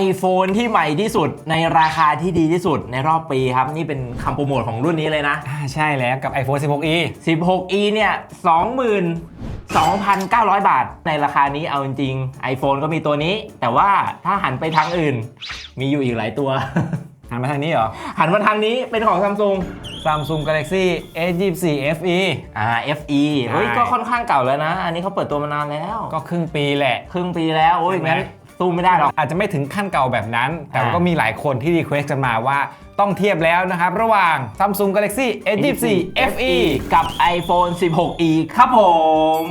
iPhone ที่ใหม่ที่สุดในราคาที่ดีที่สุดในรอบปีครับ นี่เป็นคำโปรโมทของรุ่นนี้เลยนะ อ่าใช่แล้วกับ iPhone 16e 16e เนี่ย22,900 บาท ในราคานี้เอาจริงๆ iPhone ก็มีตัวนี้ แต่ว่าถ้าหันไปทางอื่น มีอยู่อีกหลายตัว หันมาทางนี้เหรอ หันมาทางนี้เป็นของ Samsung Samsung Galaxy S24 FE อ่า FE เฮ้ย ใช่ ก็ค่อนข้างเก่าแล้วนะ อันนี้เขาเปิดตัวมานานแล้ว ก็ครึ่งปีแหละ ครึ่งปีแล้ว โอ้ยใช่ไหม งั้น สู้ไม่ได้หรอกอาจจะไม่ถึงขั้นเก่าแบบนั้น แต่อ่าก็มีหลายคนที่รีเควสต์กันมาว่าต้องเทียบแล้วนะครับ ระหว่าง Samsung Galaxy S24 FE กับ iPhone 16e ครับผม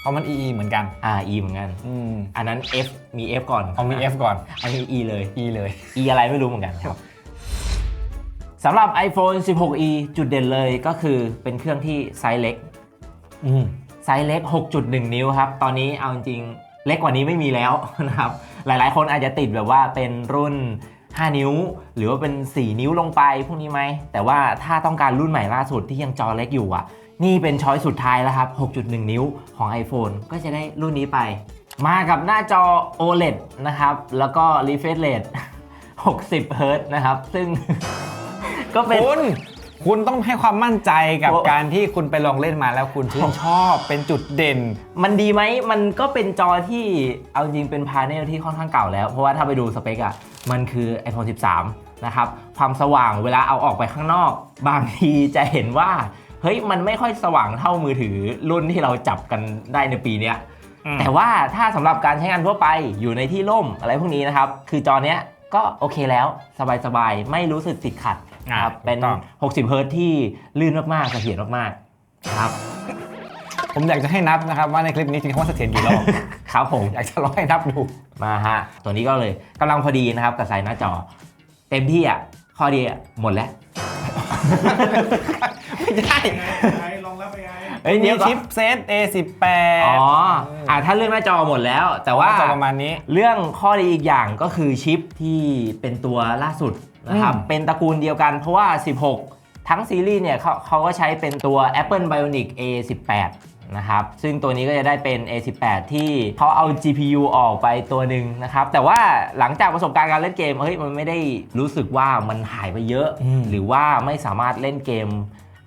เพราะมัน EE เหมือนกัน อ่า E เหมือนกัน อืม อันนั้น F มี F ก่อนเอามี F ก่อน อันนี้ E เลย E เลย E อะไรไม่รู้เหมือนกันครับสำหรับ iPhone 16e จุดเด่นเลยก็คือเป็นเครื่องที่ไซส์เล็กอืมไซส์เล็ก 6.1 นิ้วครับ ตอนนี้เอาจริงๆ เล็กกว่านี้ไม่มีแล้วนะครับ หลายๆ คนอาจจะติดแบบว่าเป็นรุ่น 5 นิ้ว หรือว่าเป็น 4 นิ้วลงไปพวกนี้ไหม แต่ว่าถ้าต้องการรุ่นใหม่ล่าสุดที่ยังจอเล็กอยู่อะ นี่เป็นช้อยสุดท้ายแล้วครับ 6.1 นิ้วของ iPhone ก็จะได้รุ่นนี้ไป มากับหน้าจอ OLED นะครับ แล้วก็ refresh rate 60 Hz นะครับ ซึ่งก็เป็น คุณคุณต้องให้ความมั่นใจกับโอ้ การที่คุณไปลองเล่นมาแล้วคุณชื่นชอบเป็นจุดเด่น มันดีไหม มันก็เป็นจอที่เอาจริงเป็นพาเนลที่ค่อนข้างเก่าแล้ว เพราะว่าถ้าไปดูสเปคอะมันคือ iPhone 13 นะครับ ความสว่างเวลาเอาออกไปข้างนอก บางทีจะเห็นว่า เฮ้ย มันไม่ค่อยสว่างเท่ามือถือรุ่นที่เราจับกันได้ในปีเนี้ย อืม แต่ว่าถ้าสำหรับการใช้งานทั่วไปอยู่ในที่ร่มอะไรพวกนี้นะครับ คือจอเนี้ย ก็โอเคแล้วสบายๆ ไม่รู้สึกติดขัดนะครับ อ่าเป็น ถูกต้อง 60 เฮิร์ตที่ลื่นมากๆเสถียรมากๆครับ ผมอยากจะให้นับนะครับว่าในคลิปนี้จริงๆว่าเสถียรกี่รอบ ครับผม อยากจะลองให้นับดูมาฮะ ตัวนี้ก็เลยกำลังพอดีนะครับกับสายหน้าจอ เต็มที่อะ ข้อดีอะหมดแล้ว ไม่ใช่ ไอ้ลองรับไปไอ้ เอ้ยมีเดี๋ยวก่อน ชิปเซต A18 อ๋ออะถ้าเรื่องหน้าจอหมดแล้ว แต่ว่าจะประมาณนี้ เรื่องข้อดีอีกอย่างก็คือชิปที่เป็นตัวล่าสุดนะครับอืมเป็นตระกูลเดียวกันเพราะว่า 16 ทั้งซีรีส์เนี่ยเขาเขาก็ใช้เป็นตัว Apple Bionic A18 นะครับซึ่งตัวนี้ก็จะได้เป็น A18 ที่เขาเอา GPU ออกไปตัวหนึ่งนะครับแต่ว่าหลังจากประสบการณ์การเล่นเกมเฮ้ยมันไม่ได้รู้สึกว่ามันหายไปเยอะ อืม หรือว่าไม่สามารถเล่นเกม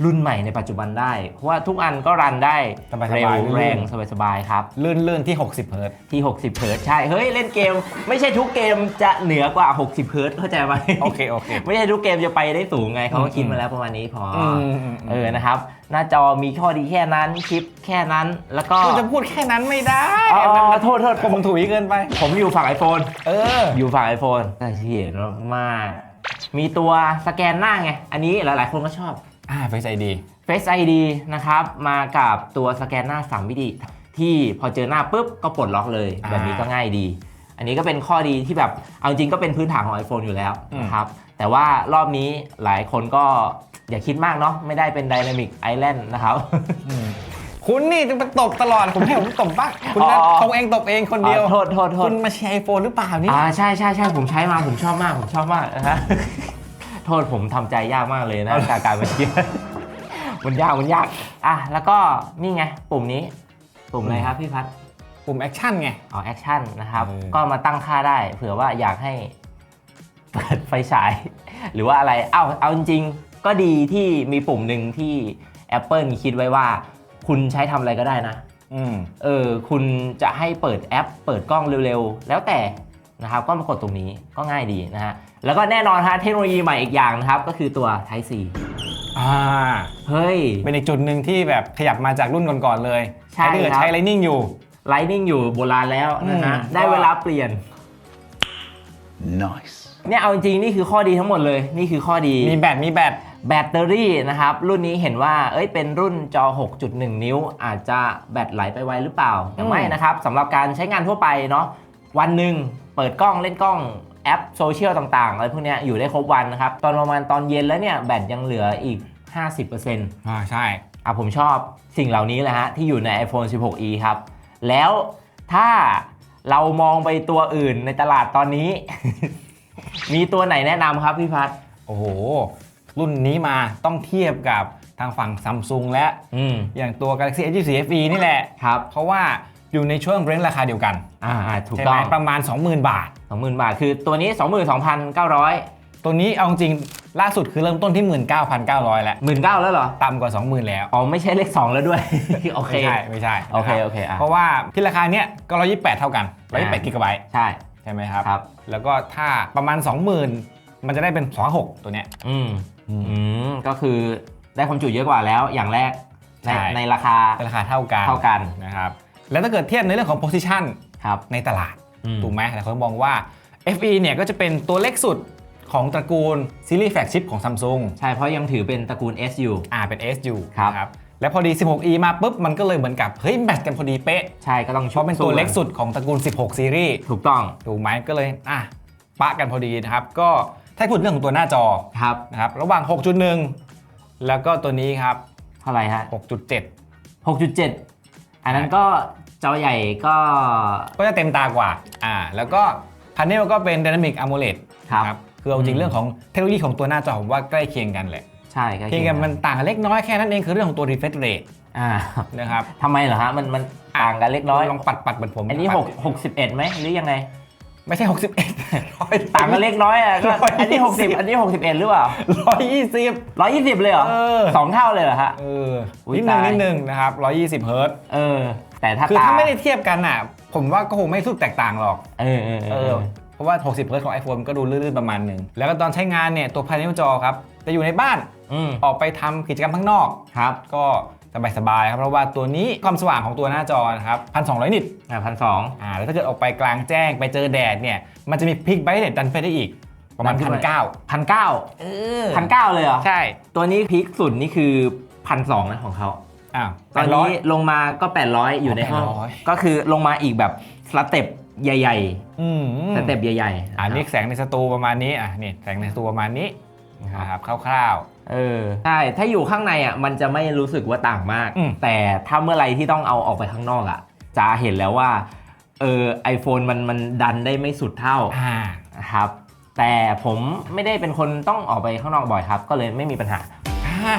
รุ่นใหม่ในปัจจุบันได้ เพราะว่าทุกอันก็รันได้สบายๆเร็วลื่นแรงสบายๆครับ ลื่นๆที่ 60 เฮิร์ตซ์ที่ 60 เฮิร์ตซ์ใช่ เฮ้ย เล่นเกม ไม่ใช่ทุกเกมจะเหนือกว่า 60 เฮิร์ตซ์เข้าใจไหมโอเคโอเคไม่ใช่ทุกเกมจะไปได้สูงไงเขาก็อืมคิดมาแล้วประมาณนี้พอออืมอืมเออนะครับ หน้าจอมีข้อดีแค่นั้นคลิปแค่นั้นแล้วก็คุณจะพูดแค่นั้นไม่ได้อ๋อมันโทษโทษผมถุยเกินไป ผมอยู่ฝั่ง iPhone เออ อยู่ฝั่ง iPhone แต่ที่เห็นมากๆมีตัวสแกนหน้าไง อันนี้หลาย ๆ คนก็ชอบ อ่าไปใจดี Face ID นะครับ มากับตัวสแกนหน้า 3 มิติที่พอเจอหน้าปุ๊บก็ปลดล็อกเลยอ่าแบบนี้ก็ง่ายดี อันนี้ก็เป็นข้อดีที่แบบเอาจริงก็เป็นพื้นฐานของ iPhone อยู่แล้วอืมนะครับ แต่ว่ารอบนี้หลายคนก็อย่าคิดมากเนาะไม่ได้เป็น Dynamic Island นะครับคุณนี่จะไปตบตลอด ผมให้ผมตบบ้างคุณนัทอ๋อตบเองตบเองคนเดียวอ๋อโทษโทษโทษคุณมาแชร์ไอโฟนหรือเปล่านี่อ่าใช่ใช่ใช่ผมใช้มาผมชอบมากผมชอบมากนะฮะ โทษผมทำใจยากมากเลยนะการการมาเชียร์มันยากมันยากอะแล้วก็นี่ไงปุ่มนี้ ปุ่มอะไรครับพี่พัดปุ่มแอคชั่นไงอ๋อแอคชั่นนะครับเออก็มาตั้งค่าได้ เผื่อว่าอยากให้เปิดไฟฉาย หรือว่าอะไรเอ้าเอาจริงๆก็ดีที่มีปุ่มหนึ่งที่ Apple คิดไว้ว่า คุณใช้ทำอะไรก็ได้นะอืมเออ คุณจะให้เปิดแอป เปิดกล้องเร็วๆ แล้วแต่นะครับ ก็มากดตรงนี้ก็ง่ายดีนะฮะแล้วก็แน่นอนฮะเทคโนโลยีใหม่อีกอย่างนะครับ ก็คือตัว Type C อ่าเฮ้ย เป็นอีกจุดหนึ่งที่แบบขยับมาจากรุ่นก่อนๆเลยใช่ถ้าเกิดครับ ใช้ Lightning อยู่ Lightning อยู่โบราณแล้วนะฮะอืม ได้เวลาเปลี่ยน Nice เนี่ยเอาจริงๆนี่คือข้อดีทั้งหมดเลยนี่คือข้อดี มีแบตมีแบต แบตเตอรี่นะครับ รุ่นนี้เห็นว่าเอ้ยเป็นรุ่นจอ 6.1 นิ้ว อาจจะแบตไหลไปไวหรือเปล่าแต่ไม่นะครับสำหรับการใช้งานทั่วไปเนาะ วันหนึ่งเปิดกล้องเล่นกล้องแอปโซเชียลต่างๆอะไรพวกเนี้ยอยู่ได้ครบวันนะครับ ตอนประมาณตอนเย็นแล้วเนี่ยแบตยังเหลืออีก 50%อ่าใช่อะผมชอบสิ่งเหล่านี้แหละฮะ ที่อยู่ใน iPhone 16e ครับ แล้วถ้าเรามองไปตัวอื่นในตลาดตอนนี้ มีตัวไหนแนะนำครับพี่พัฒน์โอ้โห รุ่นนี้มาต้องเทียบกับทางฝั่งซัมซุงและอืมอย่างตัว Galaxy S24 FE นี่แหละครับเพราะว่า อยู่ในช่วงเรนจ์ราคาเดียวกันอ่าอ่าถูกใช่ต้ไหอมงประมาณ 20,000 บาทสองหมื่นบาท คือตัวนี้สองหมื่นสองพันเก้าร้อยตัวนี้เอาจริงล่าสุดคือเริ่มต้นที่ 19,900 แล้วหมื่นเก้าแล้วเหรอ ต่ำกว่า 20,000 แล้วอ๋อ ไม่ใช่เลขสองแล้วด้วย โอเค ไม่ใช่ไม่ใช่โอเค นะครับโอเคอะ เพราะว่าที่ราคาเนี้ยก็ 128 เท่ากันอ่า128กิกะไบต์ใช่ ใช่ไหมครับ ครับ แล้วก็ถ้าประมาณ 20,000 มันจะได้เป็น256ตัวเนี้ย อืมอืมอืม ก็คือได้ความจุเยอะกว่าแล้วอย่างแรกในใช่ในราคาราคาเท่ากันเท่ากัน นะครับ แล้วถ้าเกิดเทียบในเรื่องของ position ครับในตลาดอืมถูกไหมหลายคนมองว่า FE เนี่ยก็จะเป็นตัวเล็กสุดของตระกูลซีรีส์แฟลกชิพของ Samsung ใช่ เพราะยังถือเป็นตระกูล S อยู่อ่าเป็น S อยู่ครับนะแล้วพอดี 16E มาปุ๊บ มันก็เลยเหมือนกับ เฮ้ยแมทช์กันพอดีเป๊ะ ใช่ก็ต้องเพราะเป็นตัวเล็กสุดของตระกูล 16 ซีรีส์ถูกต้อง ถูกไหมก็เลยอะปะกันพอดีนะครับ ก็ถ้าพูดเรื่องของตัวหน้าจอครับนะครับระหว่าง 6.1 แล้วก็ตัวนี้ครับ เท่าไหร่ฮะ6.7 6.7 อันนั้นก็จอใหญ่ก็ ก็จะเต็มตากว่า อ่า แล้วก็พาเนลก็เป็น Dynamic AMOLED ครับ คือเอาจริงเรื่องของเทคโนโลยีของตัวหน้าจอผมว่าใกล้เคียงกันแหละ ใช่ใกล้เพียงแต่มันต่างกันเล็กน้อยแค่นั้นเองคือเรื่องของตัว refresh rate อ่า นะครับทำไมเหรอฮะ มันมันต่างกันเล็กน้อย ลองปัดปัดเหมือนผม อันนี้ปัด6 61ไหมหรือยังไง ไม่ใช่ 61ร้อยต่างกันเล็กน้อยอะก็ร้อยอันนี้ยี่สิบ60 อันนี้ 61 หรือเปล่า ร้อยยี่สิบ 120 เลยเหรอเออ สองเท่าเลยเหรอฮะ เอออุ๊ยนิดนึงตาย นิดนึงนะครับร้อยยี่สิบเฮิร์ตซ์เออ แต่ถ้าคือตาถ้าไม่ได้เทียบกันอะ ผมว่าก็คงไม่สุดแตกต่างหรอก เออเออเอเออ อ เพราะว่า 60 เฮิร์ตซ์ของ iPhone ก็ดูลื่นๆประมาณหนึ่ง แล้วก็ตอนใช้งานเนี่ย ตัว panel จอครับ จะอยู่ในบ้าน อืมออกไปทำกิจกรรมข้างนอก ครับ ก็ สบายๆครับเพราะว่าตัวนี้ความสว่างของตัวหน้าจอนะครับ1,200นิตอ่าพันสองอ่าแล้วถ้าเกิดออกไปกลางแจ้งไปเจอแดดเนี่ยมันจะมีพิกไบรท์เดันไปได้อีกประมาณดันขึ้นพันไปเก้าพันเก้าเออพันเก้าเลยเหรอใช่ ตัวนี้พีคสุดนี่คือพันสองนะของเขาอ้าวตอน800นี้ลงมาก็ 800 อยู่ในห้อง800ก็คือลงมาอีกแบบสเต็ปใหญ่อืมๆสเต็ปใหญ่ๆ อ่านี่ะครับแสงในสตูประมาณนี้อะนี่แสงในสตูประมาณนี้ นะครับคร่าว เออใช่ถ้าอยู่ข้างในอะมันจะไม่รู้สึกว่าต่างมาก อืม แต่ถ้าเมื่อไหรที่ต้องเอาออกไปข้างนอกอะ จะเห็นแล้วว่าเออไอโฟนมันมันดันได้ไม่สุดเท่า ๆอ่า นะครับแต่ผมไม่ได้เป็นคนต้องออกไปข้างนอกบ่อยครับ ก็เลยไม่มีปัญหาอ่า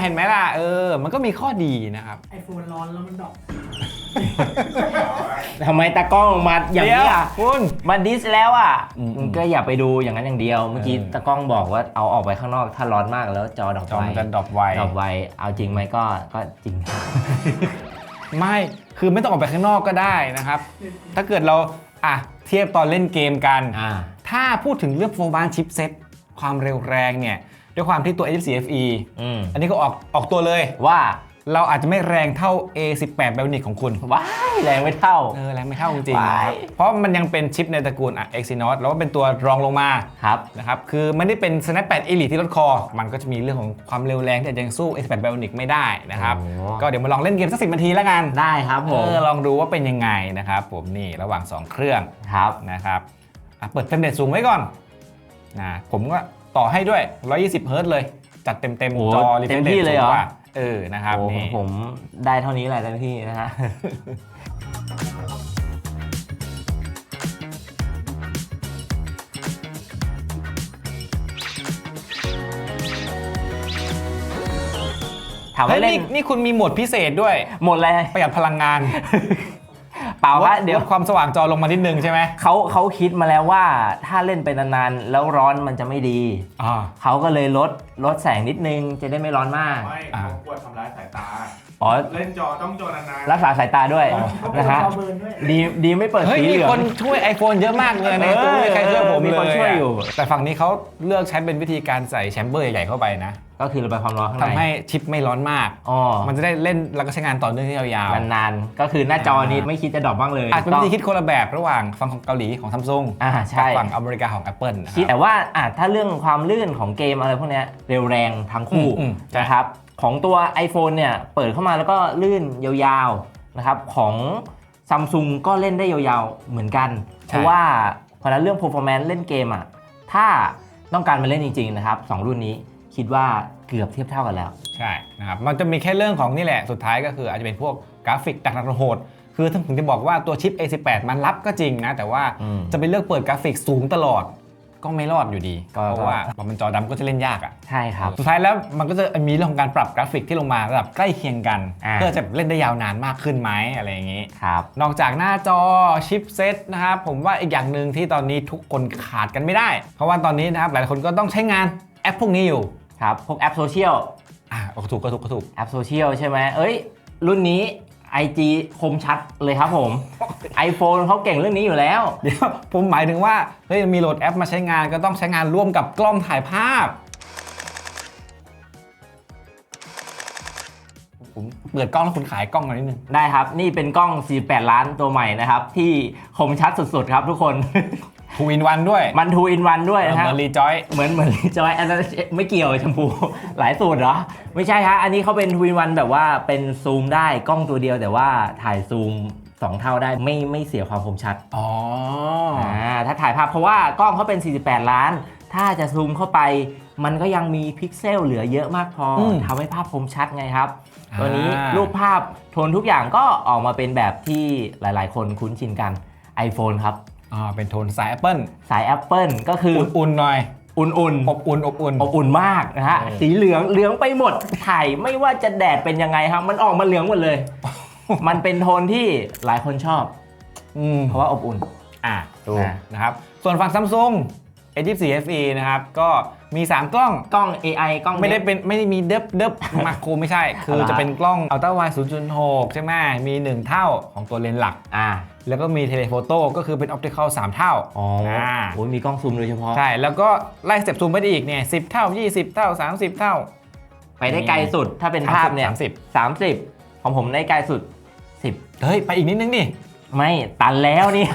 เห็นไหมล่ะ เออ มันก็มีข้อดีนะครับ ไอโฟนร้อนแล้วมันดอกทำไมตากล้องมาอย่างนี้อะเดี๋ยวคุณ มาดิสแล้วอะอืมก็อย่าไปดูอย่างนั้นอย่างเดียว เมื่อกี้เออตากล้องบอกว่าเอาออกไปข้างนอกถ้าร้อนมากแล้วจอดอกจอไวมันจะดรอปไว ดอกไวเอาจริงไหมก็ก็จริง ไม่ คือไม่ต้องออกไปข้างนอกก็ได้นะครับ ถ้าเกิดเรา อะ เทียบตอนเล่นเกมกัน อ่า ถ้าพูดถึงเรื่องโฟบานชิปเซ็ตความเร็วแรงเนี่ย ด้วยความที่ตัว A14FE อืมอันนี้ก็ออกออกตัวเลย ว่าเราอาจจะไม่แรงเท่า A18 Bionic ของคุณ ว้ายแรงไม่เท่า เออแรงไม่เท่าจริงว้ายๆเพราะมันยังเป็นชิปในตระกูลอะ Exynos แล้วก็เป็นตัวรองลงมา ครับ นะครับ คือไม่ได้เป็น Snapdragon Elite ที่ลดคอ มันก็จะมีเรื่องของความเร็วแรงที่อาจจะยังสู้ A18 Bionic ไม่ได้นะครับโอ้ก็เดี๋ยวมาลองเล่นเกมสักสินาทีแล้วกันได้ครับผเอมอลองดูว่าเป็นยังไงนะครับผมนี่ระหว่าง 2 เครื่องครับ นะครับอะเปิดเฟรมเรทสูงไว้ก่อนนะผมก็ ต่อให้ด้วย 120เฮิร์ตซ์เลย จัดเต็มเต็มๆโอ้จอเต็มที่เลยเหรอสูงกว่าเออนะครับโอ้นี่ผมได้เท่านี้แหละเต็มที่นะฮะถามเฮ้ว่ายเล่นี่นนี่คุณมีโหมดพิเศษด้วยหมดเลยประหยัดพลังงาน เปล่าว่าลเดี๋ยว ความสว่างจอลงมานิดนึงใช่ไหมเขาเขาคิดมาแล้วว่าถ้าเล่นไปนานๆแล้วร้อนมันจะไม่ดี อ่า เขาก็เลยลดลดแสงนิดนึงจะได้ไม่ร้อนมาก ไม่อ่าเขากลัวทำร้ายสายตา อ๋อ เล่นจอต้องจอนานๆรักษาสายตาด้วยเขานะเปิดฮะจอเบิร์นด้วย ดีดีไม่เปิดเฮ้ยสีมีเหลือคง นช่วย iPhone เยอะมากเลยในเออตัวไม่มีใครช่วยผมมีเลยคนช่วยอยู่แต่ฝั่งนี้เขาเลือกใช้เป็นวิธีการใส่แชมเบอร์ใหญ่ๆเข้าไปนะก็คือระบายความร้อนข้างทำในให้ชิปไม่ร้อนมาก อ๋อมันจะได้เล่นแล้วก็ใช้งานต่อเนื่องที่ยาวๆนานๆก็คือหน้าจอนี้ไม่คิดจะดรอปบ้างเลยอาจเป็นวิธีคิดคนละแบบระหว่างฝั่งของเกาหลีของซัมซุงอ่ากับใช่ฝั่งอเมริกาของ Apple นะคคิดรับ แต่ว่าอะถ้าเรื่องความลื่นของเกมอะไรพวกเนี้ยเร็วแรงทั้งคู่อืมอืมใช่ นะครับ ของตัว iPhone เนี่ยเปิดเข้ามาแล้วก็ลื่นยาวๆนะครับของซัมซุงก็เล่นได้ยาวๆเหมือนกัน เพราะว่าเพราะฉะนั้นเรื่อง performance เล่นเกมอะถ้าต้องการมาเล่นจริงๆนะครับสองรุ่นนี้คิดว่าเกือบเทียบเท่ากันแล้ว ใช่นะครับมันจะมีแค่เรื่องของนี่แหละสุดท้ายก็คืออาจจะเป็นพวกกราฟิกดักดักโหดคือถึงจะบอกว่าตัวชิป A18 มันรับก็จริงนะ แต่ว่าอืมจะไปเลือกเปิดกราฟิกสูงตลอด กล้องไม่รอดอยู่ดี ก็ เพราะว่าพอมันจอดำก็จะเล่นยากอะ ใช่ครับ สุดท้ายแล้วมันก็จะมีเรื่องของการปรับกราฟิกที่ลงมาระดับใกล้เคียงกัน อ่า เพื่อจะเล่นได้ยาวนานมากขึ้นไหมอะไรอย่างนี้ ครับ นอกจากหน้าจอชิปเซตนะครับผมว่าอีกอย่างหนึ่งที่ตอนนี้ทุกคนขาดกันไม่ได้ เพราะว่าตอนนี้นะครับหลายๆคนก็ต้องใช้งานแอปพวกนี้อยู่ครับ พวกแอปโซเชียล อ่าก็ถูกก็ถูกก็ถูก แอปโซเชียลใช่ไหมเอ้ย รุ่นนี้ IG คมชัดเลยครับผม iPhone เขาเก่งเรื่องนี้อยู่แล้ว เดี๋ยวผมหมายถึงว่าเฮ้ยมีโหลดแอปมาใช้งานก็ต้องใช้งานร่วมกับกล้องถ่ายภาพ ผมเปิดกล้องแล้วคุณขายกล้องมานิดนึง ได้ครับ นี่เป็นกล้อง 48 ล้านตัวใหม่นะครับ ที่คมชัดสุดๆครับทุกคน ทูอินวันด้วยมันทูอินวันด้วยเหนะฮะมือนรีจอยเหมือนเหมือนจอยอันนั้นไม่เกี่ยวชมพูหลายสูตรเหรอ ไม่ใช่ฮะ อันนี้เขาเป็นทูอินวันแบบว่าเป็นซูมได้กล้องตัวเดียวแต่ว่าถ่ายซูม2เท่าได้ไม่ไม่เสียความคมชัด อ๋ออ่าถ้าถ่ายภาพเพราะว่ากล้องเขาเป็น 48 ล้าน ถ้าจะซูมเข้าไป มันก็ยังมีพิกเซลเหลือเยอะมากพออมทำให้ภาพคมชัดไงครับอ่าตัวนี้รูปภาพโทนทุกอย่างก็ออกมาเป็นแบบที่หลาย ๆ คนคุ้นชินกัน iPhone ครับ อ่าเป็นโทนสาย Apple สาย Apple ก็คืออุ่นๆหน่อย อุ่นๆ อบอุ่นอบอุ่น อบอุ่นมากนะฮะเออสีเหลืองเหลืองไปหมดถ่ายไม่ว่าจะแดดเป็นยังไงครับ มันออกมาเหลืองหมดเลย มันเป็นโทนที่หลายคนชอบ อืมเพราะว่าอบอุ่น อะดูอะนะครับ ส่วนฝั่งซัมซุง A24 FE นะครับ ก็ มี 3 กล้องกล้อง AI กล้องไม่ได้เป็นไม่ได้มีเดิบเดิบมาโครไม่ใช่ คืออะไรจะเป็นกล้องอัลตร้าไว0.6 ใช่ไหมมี 1 เท่าของตัวเลนส์หลัก อ่าแล้วก็มีเทเลโฟโต้ก็คือเป็นออปติคอล3เท่าอ๋ออ่าโอ้ยมีกล้องซูมโดยเฉพาะ ใช่ แล้วก็ไล่สเต็ปซูมไปได้อีกเนี่ย10 เท่า 20 เท่า 30 เท่า ไปได้ไกลสุดถ้าเป็นภาพเนี่ย30 30 ของผมได้ไกลสุด 10 เฮ้ย ไปอีกนิดนึงดิ ไม่ตันแล้วเนี่ย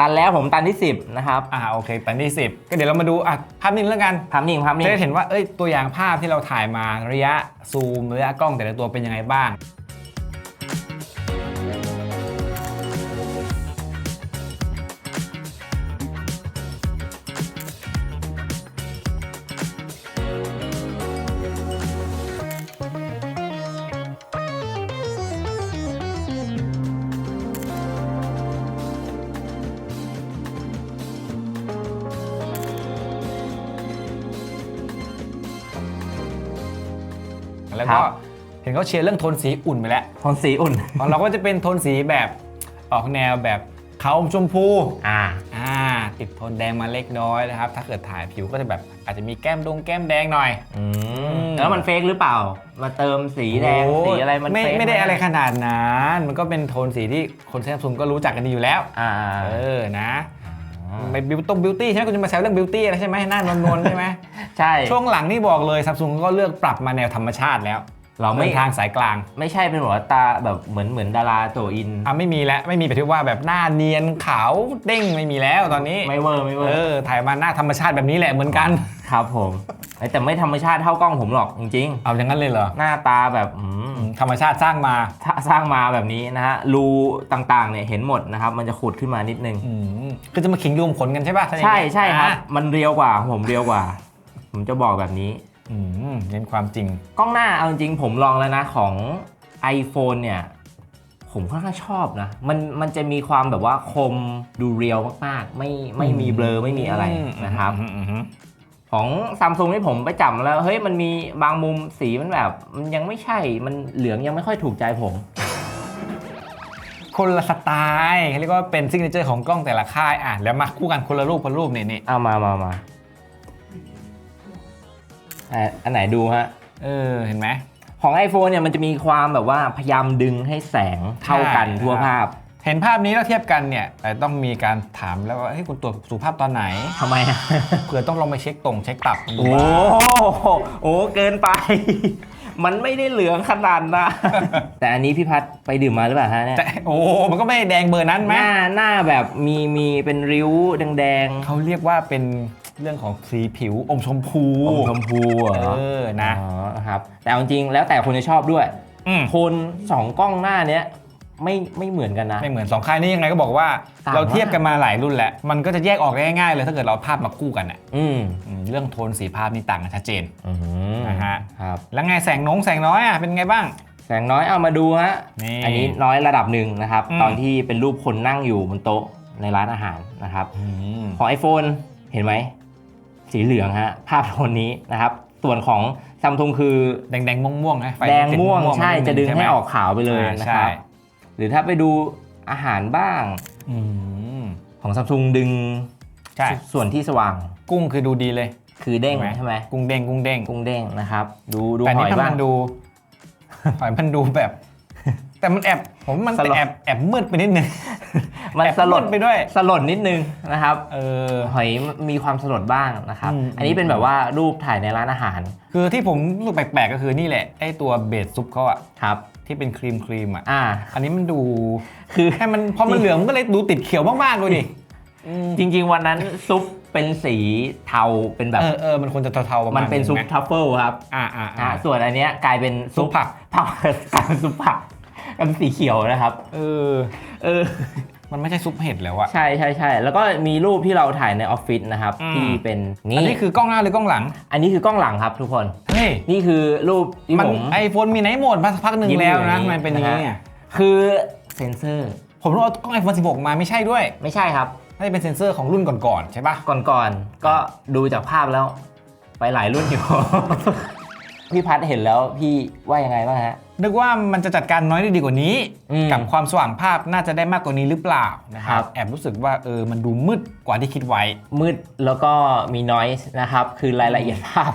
ตันแล้วผมตันที่ 10 นะครับอ่าโอเคตอนที่ 10 ก็เดี๋ยวเรามาดูอะภาพนิ่งแล้วกันภาพนิ่งภาพนิ่จะงได้เห็นว่าเอ้ยตัวอย่างภาพที่เราถ่ายมาระยะซูมระยะกล้องแต่ละตัวเป็นยังไงบ้าง เห็นเขาเชียร์เรื่องโทนสีอุ่นไปแล้วโทนสีอุ่น ของเราก็จะเป็นโทนสีแบบออกแนวแบบขาวอมชมพูอ่า อ่าติดโทนแดงมาเล็กน้อยนะครับ ถ้าเกิดถ่ายผิวก็จะแบบอาจจะมีแก้มดงแก้มแดงหน่อย อืม แล้วมันเฟกหรือเปล่า มาเติมสีแดง โอ้สีอะไรมันไม่เฟกไม่ได้หอะไรขนาดนั้น มันก็เป็นโทนสีที่คนใช้ซัมซุงก็รู้จักกันดีอยู่แล้ว อ่าเออนะไม่บิวตงบิวตี้ใช่ไหมคุณจะมาแซวเรื่องบิวตี้อะไรใช่ไหมหน้านวลๆใช่ไหม ใช่ ช่วงหลังนี่บอกเลยซัมซุงก็เลือกปรับมาแนวธรรมชาติแล้ว เราไม่ไม่ทางสายกลาง ไม่ใช่เป็นแบบว่าตาแบบเหมือนเหมือนดาราโจอินอะไม่มีแล้วไม่มีแบบที่ว่าแบบหน้าเนียนขาวเด้งไม่มีแล้วตอนนี้ไม่เวอร์ไม่เวอเอร์อถ่ายมาหน้าธรรมชาติแบบนี้แหละเหมือนกันครับผมเอ้ยแต่ไม่ธรรมชาติเท่ากล้องผมหรอกจริงเอาอย่างนั้นเลยเหรอๆหน้าตาแบบอืมธรรมชาติสร้างมาถ้าสร้างมาแบบนี้นะฮะรูต่างๆเนี่ยเห็นหมดนะครับมันจะขุดขึ้นมานิดนึงอืมคือจะมาขิงรวมขนกันใช่ป่ะถ้าอย่างใช่เงี้ยใช่ครับอะมันเรียวกว่าผมเรียวกว่า ผมจะบอกแบบนี้ อืมเน้นความจริง กล้องหน้าเอาจริงๆผมลองแล้วนะของ iPhone เนี่ย ผมค่อนข้างชอบนะ มันมันจะมีความแบบว่าคมดูเรียวมากๆ ไม่ไม่มีเบลอไม่มีอะไรนะครับอืมอืมอืมของซัมซุงที่ผมไปจับมาแล้ว เฮ้ยมันมีบางมุมสีมันแบบ มันยังไม่ใช่มันเหลืองยังไม่ค่อยถูกใจผม คนละสไตล์เขาเรียกว่าเป็นซิกเนเจอร์ของกล้องแต่ละค่ายอะแล้วมาคู่กันคนละรูปคนละรูปนี่นี่เอามามามา อะอันไหนดูฮะ เออ เห็นไหม ของ iPhone เนี่ยมันจะมีความแบบว่าพยายามดึงให้แสงเท่ากันใช่ทั่วภาพ เห็นภาพนี้แล้วเทียบกันเนี่ยแต่ต้องมีการถามแล้วว่าเฮ้ยคุณตรวจสุขภาพตอนไหนทำไมอะเผื่อต้องลองไปเช็คตรงเช็คตับดูโอ้ว่าโหโอ้เกินไป มันไม่ได้เหลืองขนาดนะแต่อันนี้พี่พัดไปดื่มมาหรือเปล่าฮะเนี่ยแต่โอ้มันก็ไม่ได้แดงเบอร์นั้นหไหมน้าหน้าแบบมีมีเป็นริ้วแดงเขาเรียกว่าเป็น เรื่องของสีผิวอมชมพูๆอมชมพูเหรอเออนะอ๋อครับ แต่เอาจริงๆแล้วแต่คนจะชอบด้วยอืม โทนสองกล้องหน้าเนี้ยไม่ไม่เหมือนกันนะ ไม่เหมือนสองค่ายนี้ยังไงก็บอกว่า ต่างเราเทียบมากกันมาหลายรุ่นแล้ว มันก็จะแยกออกได้ง่ายๆเลยถ้าเกิดเราเอาภาพมาคู่กันอะอืมอืมเรื่องโทนสีภาพนี่ต่างกันชัดเจน อืมนะฮะ ครับ แล้วไงแสงน้องแสงน้อยอะเป็นไงบ้าง แสงน้อยเอามาดูฮะ นี่อันนี้น้อยระดับหนึ่งนะครับ อืม ตอนที่เป็นรูปคนนั่งอยู่บนโต๊ะในร้านอาหารนะครับอืมของ iPhone เห็นไหม สีเหลืองฮะภาพโทนนี้นะครับ ส่วนของซัมซุงคือแดงแดงๆม่วงม่วงๆนะไฟแดงติม่วงๆใช่นิจะดึงช่ไให้ออกขาวไปเลยอ่านะใช่ครับหรือถ้าไปดูอาหารบ้างอืมของซัมซุงดึงใช่ส่วนที่สว่าง กุ้งคือดูดีเลย คือเด้งเห็นไหมใช่ไหมกุ้งเด้งกุ้งเด้งกุ้งเด้งนะครับ ดูดูแต่หนี่อยถ้าบ้ามังนดูหอยมันดูแบบ แต่มันแอบผมว่ามันสลดแอบแอบมืดไปนิดนึงมันแอบสลดมืไปด้วยสลดนิดนึงนะครับเออหอยมีความสลดบ้างนะครับอืมอันนี้เป็นแบบว่ารูปถ่ายในร้านอาหาร คือที่ผมรู้สึกแปลกๆก็คือนี่แหละไอตัวเบสซุปเขาอะครับที่เป็นครีมครีมอะอ่า อันนี้มันดูคือแค่มันพอมันเหลืองมันก็เลยดูติดเขียวมากๆเลยดิจริง ๆ วันนั้นซุปเป็นสีเทาเป็นแบบเออเออมันควรจะเทาๆประมาณมันเป็นซุปไหทัฟเฟิลครับอ่าอ่าอ่าอ่าส่วนอันเนี้ยกลายเป็นซุปผักผักกลายเป็นซุปผัก กลายเป็นสีเขียวนะครับเออ เออ มันไม่ใช่ซุปเห็ดแล้วอะ ใช่ใช่ใช่แล้วก็มีรูปที่เราถ่ายในออฟฟิศนะครับอืม ที่เป็นอันนี่นี้คือกล้องหน้าหรือกล้องหลัง อันนี้คือกล้องหลังครับทุกคนเฮ้ย นี่คือรูปที่มันผม ไอโฟนมีไนท์โหมดมาสักพักหนึ่งยิ้มแล้วอยู่นะอย่างนี้มันเป็นอย่างนี้นะอะฮะคือเซนเซอร์ผมรู้ว่ากล้องไอโฟน16 มาไม่ใช่ด้วย ไม่ใช่ครับ น่าจะเป็นเซนเซอร์ของรุ่นก่อนๆใช่ปะก่อนๆก็ดูจากภาพแล้ว ไปหลายรุ่นอยู่ พี่พัดเห็นแล้วพี่ว่ายังไงบ้างฮะ นึกว่ามันจะจัดการน้อยได้ดีกว่านี้ อืมกับความสว่างภาพน่าจะได้มากกว่านี้หรือเปล่านะคครัรับ บแอบรู้สึกว่าเออมันดูมืดกว่าที่คิดไว้ มืดแล้วก็มีนอยส์นะครับ คือรายละเอียดภาพ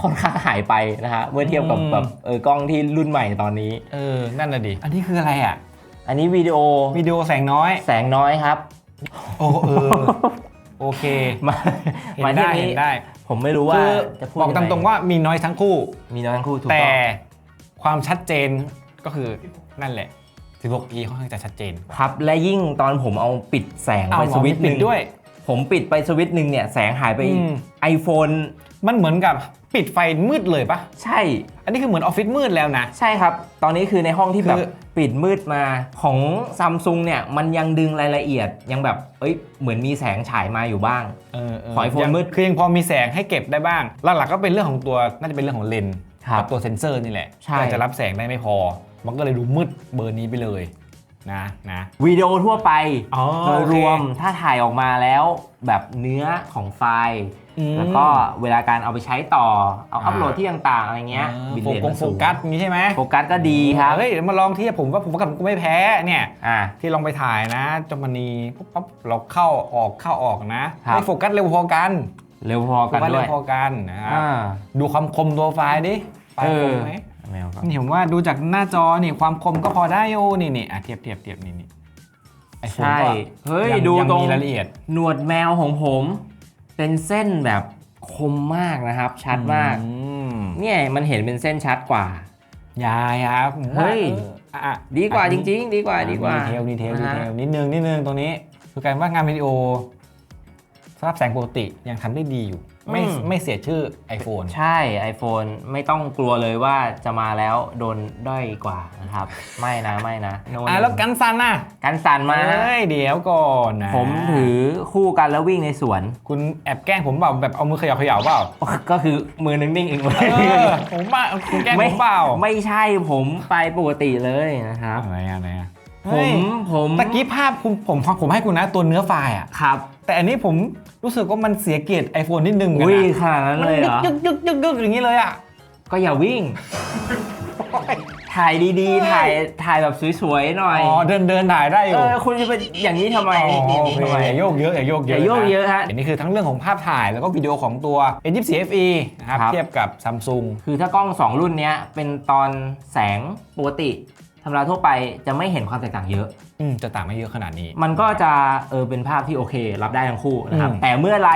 ค่อนข้างหายไปนะฮะเมื่อเทียบกับอืม แบบเออกล้องที่รุ่นใหม่ตอนนี้ เออนั่นน่ะดิอันนี้คืออะไรอะอันนี้วิดีโอวิดีโอแสงน้อย แสงน้อยครับ โอ้เออ โอเคมาเห็นมาได้ที่เห็นี้นได้ ผมไม่รู้ว่าคือจะพูดบอกตามตรงยัไว่ามีน้อยทั้งคู่ มีน้อยทั้งคู่ถูกแต่ต้องความชัดเจนก็คือนั่นแหละ 16e ค่อนข้างจะชัดเจนครับและยิ่งตอนผมเอาปิดแสงเอาไปหมสอวิมีตช์หปินึ่ดงด้วย ผมปิดไปสวิตช์หนึ่งเนี่ยแสงหายไปอืม iPhone มันเหมือนกับ ปิดไฟมืดเลยปะใช่ อันนี้คือเหมือนออฟฟิศมืดแล้วนะ ใช่ครับ ตอนนี้คือในห้องที่แบบคือปิดมืดมาของซัมซุงเนี่ย มันยังดึงรายละเอียดยังแบบ เอ้ย เหมือนมีแสงฉายมาอยู่บ้างเออเออขอให้โฟนยังมืดคือยังพอมีแสงให้เก็บได้บ้าง หลักๆก็เป็นเรื่องของตัวน่าจะเป็นเรื่องของเลนส์ครับกัตัวเซนเซอร์นี่แหละใช่ที่อาจจะรับแสงได้ไม่พอ มันก็เลยดูมืดเบอร์นี้ไปเลย นะนะวิดีโอทั่วไปอ๋อโดยโอเครวมถ้าถ่ายออกมาแล้วแบบเนื้อของไฟล์อืมแล้วก็เวลาการเอาไปใช้ต่อ เอาอ่าอัพโหลดที่ต่างๆ อะไรเงี้ยอ่าบิตโฟเรทกัมัสนโฟสูงกัสอย่างนี้ใช่ไหมโฟกัสก็ดีครับเฮ้ยเดี๋ยวมาลองเทียบผมว่าโฟกัสผมก็ไม่แพ้เนี่ยอ่าที่ลองไปถ่ายนะจอมนีปุ๊บปั๊บเราเข้าออกเข้าออกนะครับไม่โฟกัสเร็วพอกันเร็วพอโฟกันกัสด้เร็ววยพอกันนะครับอ่าดูความคมตัวไฟล์ดิไฟล์เอคอมไหม แมวครับนี่ผมว่าดูจากหน้าจอนี่ความคมก็พอได้อยู่นี่นี่อะเทียบเทียบเทียบนี่นี่ไอโฟนใช่ก็เฮ้ยงดูยังตรงมีรายละเอียด หนวดแมวของผม เป็นเส้นแบบคมมากนะครับ ชัดมากอืมเนี่ยมันเห็นเป็นเส้นชัดกว่า ยายครับผมว่าเฮ้ยอออะดีกว่าอันจนี้ริง ๆ ดีกว่าดีกว่าดีเทลดีเทลดีนะเทฮะลนิดนึงนิดนึงตรงนี้ คือการว่างานวิดีโอ สภาพแสงปกติยังทำได้ดีอยู่ ไม่ไม่เสียชื่อ iPhone ใช่ iPhone ไม่ต้องกลัวเลยว่าจะมาแล้วโดนด้อยกว่านะครับ ไม่นะไม่นะโน่นอะแล้วกันซันน่ะกันสั่นมาเฮ้ยเดี๋ยวก่อนนะผมถือคู่กันแล้ววิ่งในสวน คุณแอบแกล้งผมเปล่าแบบเอามือเขย่าเขย่าเปล่าก็คือมือนิ่งๆเองเลยเออผมว่าคุณแกล้งผมเปล่าไม่ใช่ผมไปปกติเลยนะครับอะไรอะอะไรอะ ผเฮ้ยมผมตะกี้ภาพคุณผมผมให้คุณนะตัวเนื้อไฟล์อะครับ แต่อันนี้ผมรู้สึกว่ามันเสียเกียรติ iPhone นิดนึงเหมือนวิ่กังนขนาดนั้นนะเลยเหรอยึกยึกยึกยึกอย่างนี้เลยอะก็อย่าวิ่ง ถ่ายดีๆ ถ่ายถ่ายแบบสวยๆหน่อย อ๋อเดินเดินถ่ายได้อยู่ เออคุณจะเป็นอย่างนี้ทำไมอ๋อนี่โอนี่เคทำไมอย่าโยกเยอะอย่าโยกเยอะอย่าโยกเยอะฮะอันนี้คือทั้งเรื่องของภาพถ่ายแล้วก็วิดีโอของตัว A24 FE นะครับครับเทียบกับ Samsung คือถ้ากล้อง 2 รุ่นเนี้ยเป็นตอนแสงปกติ ธรรมดาทั่วไปจะไม่เห็นความแตกต่างเยอะ อืมจะต่างไม่เยอะขนาดนี้ มันก็จะเออเป็นภาพที่โอเค รับได้ทั้งคู่นะครับ อืม แต่เมื่อไร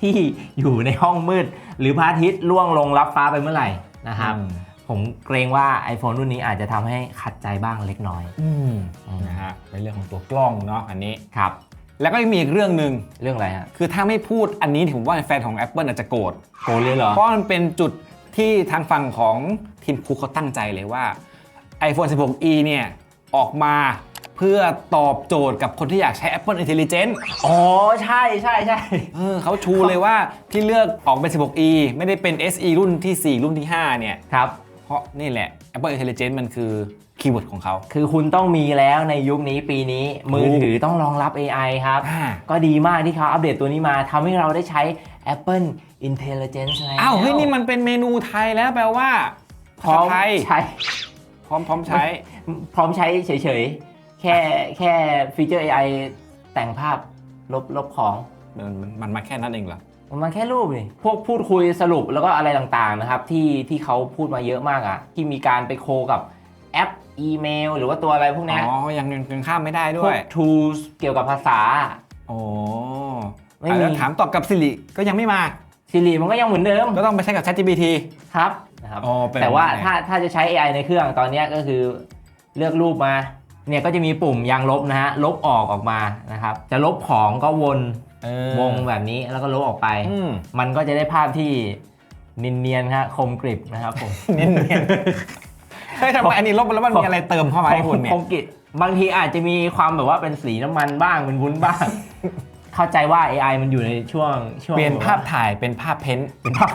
ที่อยู่ในห้องมืด หรือพระอาทิตย์ล่วงลงรับฟ้าไปเมื่อไหร่นะครับ อืมผมเกรงว่า iPhone รุ่นนี้อาจจะทำให้ขัดใจบ้างเล็กน้อยอืมอืมนะฮะเป็นเรื่องของตัวกล้องเนาะอันนี้ ครับ แล้วก็ยังมีอีกเรื่องหนึ่งเรื่องอะไรฮะคือถ้าไม่พูดอันนี้ผมว่าแฟนของ Apple อาจจะโกรธ โกนเลยเหรอ เพราะมันเป็นจุดที่ทางฝั่งของทีมคุกเขาตั้งใจเลยว่า iPhone 16e เนี่ยออกมาเพื่อตอบโจทย์กับคนที่อยากใช้ Apple Intelligence อ๋อ ใช่ใช่ใช่ เออเขาชูเลยว่าที่เลือกออกเป็น 16e ไม่ได้เป็น SE รุ่นที่ 4 รุ่นที่ 5 เนี่ย ครับ เพราะนี่แหละ Apple Intelligence มันคือคีย์เวิร์ดของเขา คือคุณต้องมีแล้วในยุคนี้ปีนี้ มือถือต้องรองรับ AI ครับ อ่า ก็ดีมากที่เขาอัปเดตตัวนี้มาทำให้เราได้ใช้ Apple Intelligence แล้วอ้าว เฮ้ย นี่มันเป็นเมนูไทยแล้วแปลว่าพร้อมภาษาไทย ใช้ พร้อมพร้อมใช้ พร้อมใช้เฉยๆ แค่แค่ฟีเจอร์ AI แต่งภาพลบลบของ มันมันมันมาแค่นั้นเองเหรอ มันแค่รูปนี่ พวกพูดคุยสรุปแล้วก็อะไรต่างๆนะครับ ที่ที่เขาพูดมาเยอะมากอะที่มีการไปโคกับแอปอีเมล หรือว่าตัวอะไรพวกอ๋เนี้ยอยังยังยังข้ามไม่ได้พด้ววกย tools เกี่ยวกับภาษา โอ้ไม่มี อะแล้วถามตอบกับสิริก็ยังไม่มาซิริมันก็ยังเหมือนเดิมก็ต้องไปใช้กับ ChatGPT ครับนะครับอ๋อเป็นแต่ว่าแบบไหนถ้าถ้าจะใช้ AI ในเครื่องตอนเนี้ยก็คือเลือกรูปมาเนี่ยก็จะมีปุ่มยางลบนะฮะลบออกออกมานะครับจะลบของก็วนเออวงแบบนี้แล้วก็ลบออกไป อืมมันก็จะได้ภาพที่เนียนๆฮะคมกริบนะครับผม เนียนๆเฮ้ยทำไมอันนี้ลบแล้วมันมีอะไรเติมเข้ามาให้คุณเนี่คยมกริบบางทีอาจจะมีความแบบว่าเป็นสีน้ำมันบ้างเป็นวุ้นบ้าง เข้าใจว่า AI มันอยู่ในช่วงช่วงเปลี่ยนแบบภาพว่ถ่ายเป็นภาพเพ้นท์เป็นภาพ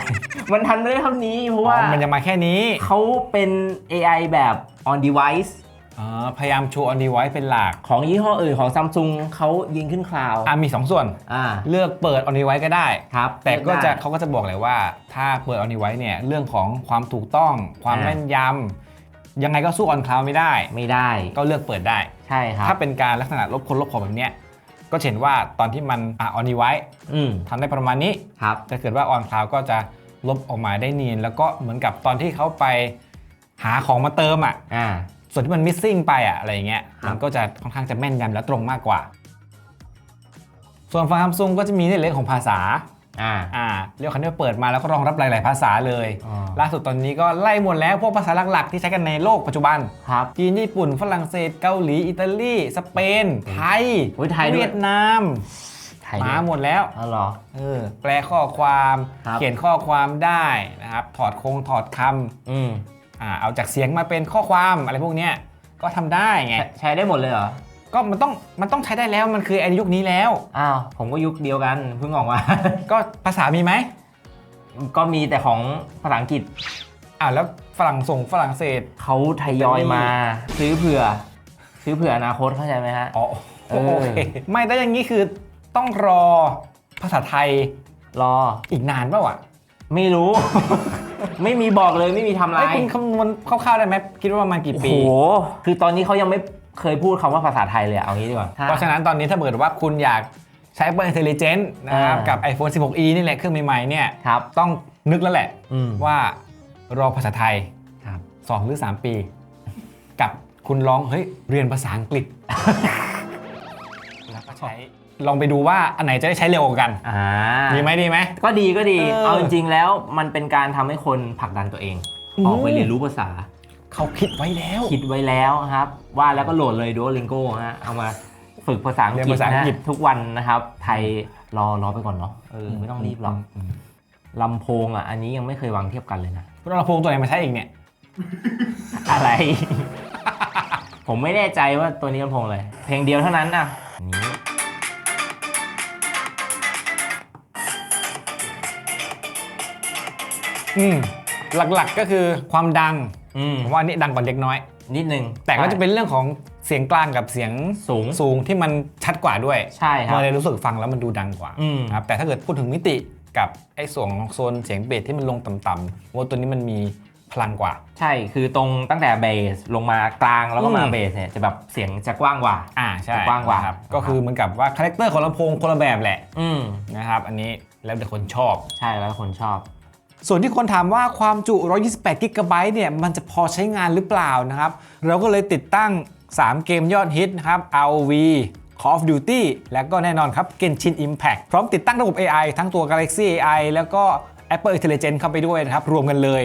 มันทันไม่ได้เท่านี้เพราะว่าอ๋อมันจะมาแค่นี้เขาเป็น AI แบบ on device อ๋อพยายามโชว์ on device เป็นหลักของยี่ห้ออื่นของซัมซุงเขายิงขึ้นคลาวด์อะมี 2 ส่วน อ่า เลือกเปิด on device ก็ได้ครับแต่ก็จะได้เขาก็จะบอกเลยว่า ถ้าเปิด on device เนี่ยเรื่องของความถูกต้องความอ่าแม่นยำยังไงก็สู้ on cloud ไม่ได้ ไม่ได้ก็เลือกเปิดได้ ใช่ครับ ถ้าเป็นการลักษณะลบคนลบของแบบเนี้ย ก็จะเห็นว่าตอนที่มันอะ on device อืมทำได้ประมาณนี้ครับถ้าเกิดว่า on cloud ก็จะลบออกมาได้เนียนแล้วก็เหมือนกับตอนที่เขาไปหาของมาเติมอะ อ่า ส่วนที่มัน missing ไปอะอะไรอย่างเงี้ยครับ มันก็จะค่อนข้างจะแม่นยำและตรงมากกว่า ส่วนฝั่งซัมซุงก็จะมีในเรื่องของภาษา อ่าอ่าเรียกคันนี้เปิดมาแล้วก็รองรับหลาย ๆ ภาษาเลยอ๋อล่าสุดตอนนี้ก็ไล่หมดแล้วพวกภาษาหลัก ๆ ที่ใช้กันในโลกปัจจุบันครับจีนญี่ปุ่นฝรั่งเศสเกาหลีอิตาลีสเปนไทยโอ้ยไทยด้วยเวียดนามไทยมาหมดแล้วอ๋อเหรอเออแปลข้อความครับเขียนข้อความได้นะครับถอดคงถอดคอืมำอ่าเอาจากเสียงมาเป็นข้อความอะไรพวกเนี้ยก็ทำได้ไงใช้ใช้ได้หมดเลยเหรอ ก็มันต้องมันต้องใช้ได้แล้วมันคือไอ้ยุคนี้แล้ว อ้าวผมก็ยุคเดียวกันเพิ่งออกมา ก็ภาษามีไหมก็มีแต่ของภาษาอังกฤษอ่าแล้วฝรั่งส่งฝรั่งเศส เขาทยอยมา ซื้อเผื่อ ซื้อเผื่ออนาคตเข้าใจไหมฮะ อ๋อเออโอเคไม่แต่อย่างนี้คือต้องรอภาษาไทยรออีกนานเปล่าอะ ไม่รู้ ไม่มีบอกเลยไม่มีไทำไอ้ลายคุณคำนวณคร่าวๆได้ไหมคิดว่าประมาณกี่โอ้ปี โหคือตอนนี้เขายังไม่เคยพูดคำว่าภาษาไทยเลยอะเอางี้ดีกว่าถ้าเพราะฉะนั้นตอนนี้ถ้าเกิดว่าคุณอยากใช้ Apple Intelligence นะครับ อ่ากั กับ iPhone 16e นี่แหละเครื่องใหม่ๆเนี่ยครับ ต้องนึกแล้วแหละอืม ว่ารอภาษาไทย ครับ 2 หรือ 3 ปี กับคุณร้อง เฮ้ย เรียนภาษาอังกฤษ แล้วก็ใช้ ลองไปดูว่าอันไหนจะได้ใช้เร็วกว่ากันอ่าดีไหมดีไหม ก็ดีก็ดี เออ เอาจริง ๆ แล้วมันเป็นการทำให้คนผลักดันตัวเองอืมออกไปเรียนรู้ภาษา เขาคิดไว้แล้ว คิดไว้แล้วครับ ว่าแล้วก็โหลดเลย Duolingo ฮะ เอามาฝึกภาษาอังกฤเรีษยนภาษาอังกฤษนะทุกวันนะครับ ไทยรอรอไปก่อนเนาะเออไม่ต้องรีบหรอกลำโพงอะ อันนี้ยังไม่เคยวางเทียบกันเลยนะ คุณเอาลำโพงตัวไหนมาใช้อีกเนี่ย อะไร ผมไม่แน่ใจว่าตัวนี้ลำโพงอะไรเพลงเดียวเท่านั้นอะอัน อืมหลักๆก็คือความดังอืมผมว่าอันนี้ดังกว่าเล็กน้อย นิดนึงแต่ก็จะเป็นเรื่องของเสียงกลางกับเสียงสูงสูงที่มันชัดกว่าด้วยใช่ครับมันเลยรู้สึกฟังแล้วมันดูดังกว่าอืมครับแต่ถ้าเกิดพูดถึงมิติกับไอ้ส่วนของโซนเสียงเบสที่มันลงต่ำๆว่าตัวนี้มันมีพลังกว่า ใช่คือตรงตั้งแต่เบสลงมากลางแล้วก็มาอืมเบสเนี่ยจะแบบเสียงจะกว้างกว่าอ่าใช่กว้างกว่าครับก็คือเหมือนกับว่าคาแรคเตอร์ของลำโพงคนละแบบแหละอืมนะครับอันนี้แล้วแต่คนชอบใช่แล้วคนชอบ ส่วนที่คนถามว่าความจุ 128 g b เนี่ยมันจะพอใช้งานหรือเปล่านะครับ เราก็เลยติดตั้ง 3 เกมยอดฮิตนะครับ ROV Call of Duty และก็แน่นอนครับ Genshin Impact พร้อมติดตั้งระบบ AI ทั้งตัว Galaxy AI แล้วก็ Apple Intelligence เข้าไปด้วยนะครับ รวมกันเลย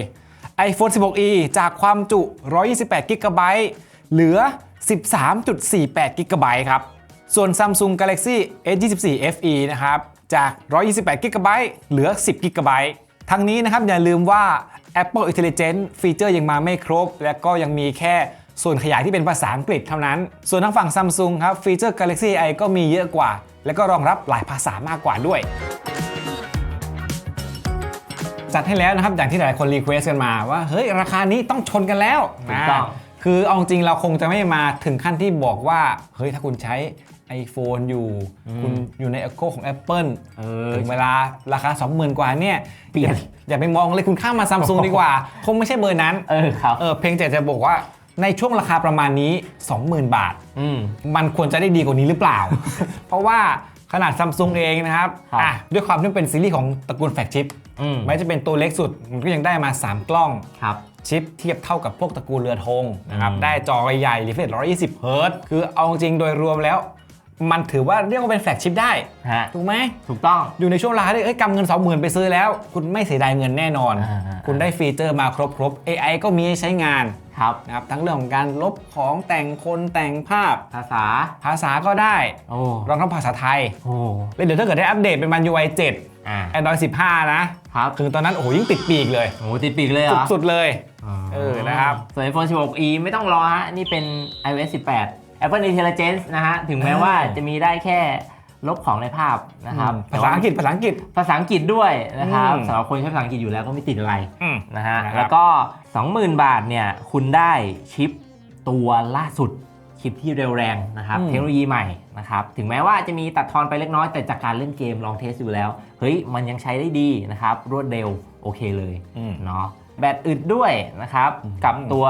iPhone 16e จากความจุ 128 g b เหลือ 13.48 g b ครับ ส่วน Samsung Galaxy S24 FE นะครับ จาก 128 g b เหลือ 10 g b ทั้งนี้นะครับอย่าลืมว่า Apple Intelligence ฟีเจอร์ยังมาไม่ครบ และก็ยังมีแค่ส่วนขยายที่เป็นภาษาอังกฤษเท่านั้น ส่วนทางฝั่ง Samsung ครับฟีเจอร์ Galaxy AI ก็มีเยอะกว่า และก็รองรับหลายภาษามากกว่าด้วย จัดให้แล้วนะครับ อย่างที่หลายคนรีเควสกันมาว่า เฮ้ย ราคานี้ต้องชนกันแล้วถูกต้องนะคือเอาจริงเราคงจะไม่มาถึงขั้นที่บอกว่า เฮ้ยถ้าคุณใช้ iPhone อยู่อืมคุณอยู่ใน Echo ของ Apple เออถึงเวลาราคา 20,000 กว่าเนี่ยเปลี่ยน อย่าไปมองเลยคุณข้ามมาซัมซุงดีกว่า คงไม่ใช่เบอร์นั้นเออครับเออเพียงแต่จะบอกว่าในช่วงราคาประมาณนี้ 20,000 บาทอืมมันควรจะได้ดีกว่านี้หรือเปล่า เพราะว่าขนาดซัมซุงเองนะครับครับอะด้วยความที่มันเป็นซีรีส์ของตระกูลแฟลกชิปอืมแม้จะเป็นตัวเล็กสุด มันก็ยังได้มา 3 กล้องครับชิปเทียบเท่ากับพวกตระกูลเรือธงนะครับอืมได้จอใหญ่ๆรีเฟรช120 เฮิร์ตซ์คือเอาจริงโดยรวมแล้ว มันถือว่าเรียกว่าเป็นแฟลกชิปได้ ฮะ ถูกไหม ถูกต้อง อยู่ในช่วงราคาที่เอ้ยกำเงิน 20,000 ไปซื้อแล้ว คุณไม่เสียดายเงินแน่นอน อ่าๆคุณได้ฟีเจอร์มาครบๆ AI ก็มีให้ใช้งานครับ นะครับทั้งเรื่องของการลบของแต่งคนแต่งภาพ ภาษา ภาษาก็ได้โอ้รองทั้งภาษาไทยโอ้แล้วเดี๋ยวถ้าเกิดได้อัปเดตเป็นมัน UI 7 อ่า Android 15 นะครับคือตอนนั้นโอ้โหยิ่งติดปีกเลย โอ้ติดปีกเลยเหรอสุดๆเลย เออนะครับ ส่วน iPhone 16e ไม่ต้องรอฮะ นี่เป็น iOS 18 Apple Intelligence นะฮะ ถึงแม้ว่าจะมีได้แค่ลบของในภาพนะครับภาษาอังกฤษภาษาอังกฤษภาษาอังกฤษด้วยนะครับอืมสำหรับคนใช้ภาษาอังกฤษอยู่แล้วก็ไม่ติดอะไรอืมนะฮะนะครับแล้วก็ 20,000 บาทเนี่ยคุณได้ชิปตัวล่าสุดชิปที่เร็วแรงนะครับเทคโนโลยีใหม่นะครับถึงแม้ว่าจะมีตัดทอนไปเล็กน้อยแต่จากการเล่นเกมลองเทสอยู่แล้ว เฮ้ยมันยังใช้ได้ดีนะครับรวดเร็วโอเคเลยอืมเนาะ แบตอึดด้วยนะครับอืมกับตัว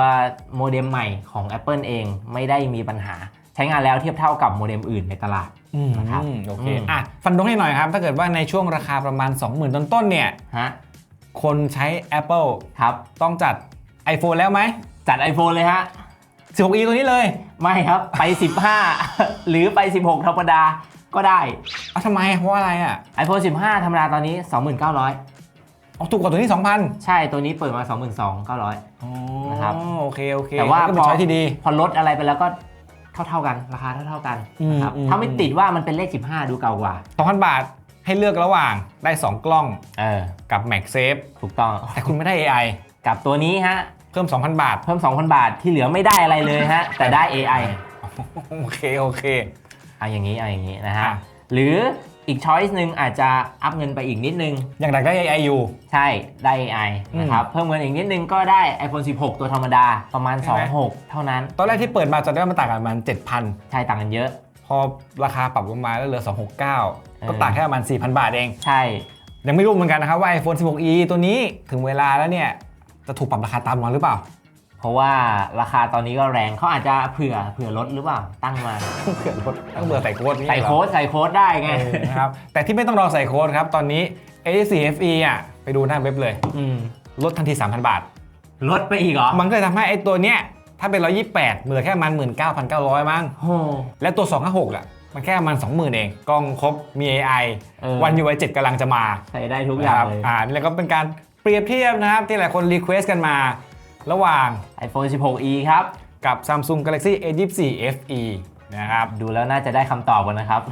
โมเด็มใหม่ของ Apple เองไม่ได้มีปัญหา ใช้งานแล้วเทียบเท่ากับโมเด็มอื่นในตลาดอืมนะครับโอเคอืมอะฟันธงให้หน่อยครับ ถ้าเกิดว่าในช่วงราคาประมาณ 20,000 ต้นๆเนี่ยฮะคนใช้ Apple ครับต้องจัด iPhone แล้วไหม จัด iPhone เลยฮะ 16e ตัวนี้เลย ไม่ครับ ไป 15 หรือไป 16 ธรรมดาก็ได้เอาทำไมเพราะว่าอะไรอะ iPhone 15 ธรรมดาตอนนี้ 29,000 เอาถูกกว่าตัวนี้ 2,000ใช่ตัวนี้เปิดมา 22,900 อ๋อนะครับ โอเคโอเคแต่ว่าก็เป็นช้อยที่ดี พอลดอะไรไปแล้วก็เท่าๆกันราคาเท่าๆกันนะครับอืมอืม ถ้าไม่ติดว่ามันเป็นเลข 15 ดูเก่ากว่า 2,000 บาทให้เลือกระหว่างได้ 2 กล้องเออ กับ MagSafe ถูกต้อง แต่คุณไม่ได้ AI กับตัวนี้ฮะ เพิ่ม 2,000 บาท เพิ่ม 2,000 บาทที่เหลือไม่ได้อะไรเลยฮะ แต่ได้ AI โอเคโอเค เอาอย่างนี้เอาอย่างนี้นะฮะ อะ หรือ อีกช้อยส์หนึ่งอาจจะอัพเงินไปอีกนิดนึง อย่างไรได้ AI อยู่ ใช่ ได้ AI อืมนะครับ เพิ่มเงินอีกนิดนึงก็ได้ iPhone 16 ตัวธรรมดาประมาณ ใช่ไหม 26 เท่านั้น ตอนแรกที่เปิดมาจะได้มันต่างกันประมาณ7,000 ใช่ต่างกันเยอะ พอราคาปรับลงมาแล้วเหลือ 269 ก็เออต่างแค่ประมาณ 4,000 บาทเอง ใช่ ยังไม่รู้เหมือนกันนะครับว่า iPhone 16e ตัวนี้ถึงเวลาแล้วเนี่ย จะถูกปรับราคาตามมาหรือเปล่าเพ ราะว่าราคาตอนนี้ก็แรงเขาอาจจะเผื่อเผื่อลดหรือเปล่าตั้งมาเผื่อลดต้องเบื่อใส่โค้ดนี่ใส่เหรอโค้ดใส่โค้ดได้ไงเออนะครับแต่ที่ไม่ต้องรอใส่โค้ดครับตอนนี้ A4FE อะไปดูหน้าเว็บเลยอืมลดทันที 3,000 บาท ลดไปอีกเหรอ มันก็เลยทำให้ไอ้ตัวเนี้ยถ้าเป็น 128เหลือแค่ประมัน 19,900 มั้งโอ้และตัว 256 อะ มันแค่ประมัน 20,000 เอง กล้องครบมี AI เออวัน UI 7กำลังจะมา ใส่ได้ทุกอย่างนะครับเลยอ่านี่แหละก็เป็นการเปรียบเทียบนะครับที่หลายคนรีเควสกันมา ระหว่าง iPhone 16e ครับ กับ Samsung Galaxy A24 FE นะครับดูแล้วน่าจะได้คำตอบกันนะครับ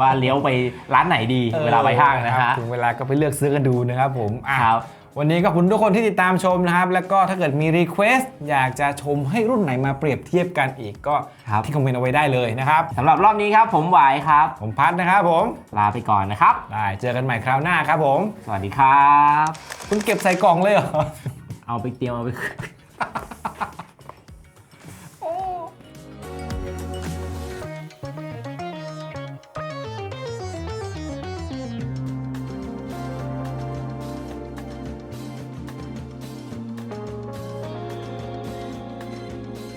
ว่าเลี้ยวไปร้านไหนดีเวลาไปห้างนะฮะถึงเวลาก็ไปเลือกซื้อกันดูนะครับผมอะครับวันนี้ก็ขอบคุณทุกคนที่ติดตามชมนะครับ แล้วก็ถ้าเกิดมีรีเควสอยากจะชมให้รุ่นไหนมาเปรียบเทียบกันอีกก็ครับที่คอมเมนต์เอาไว้ได้เลยนะครับสำหรับรอบนี้ครับ ผมหวายครับ ผมพัดนะครับผม ลาไปก่อนนะครับได้เจอกันใหม่คราวหน้าครับผม สวัสดีครับ คุณเก็บใส่กล่องเลยเหรอ เอาไปเตรียมเอาไป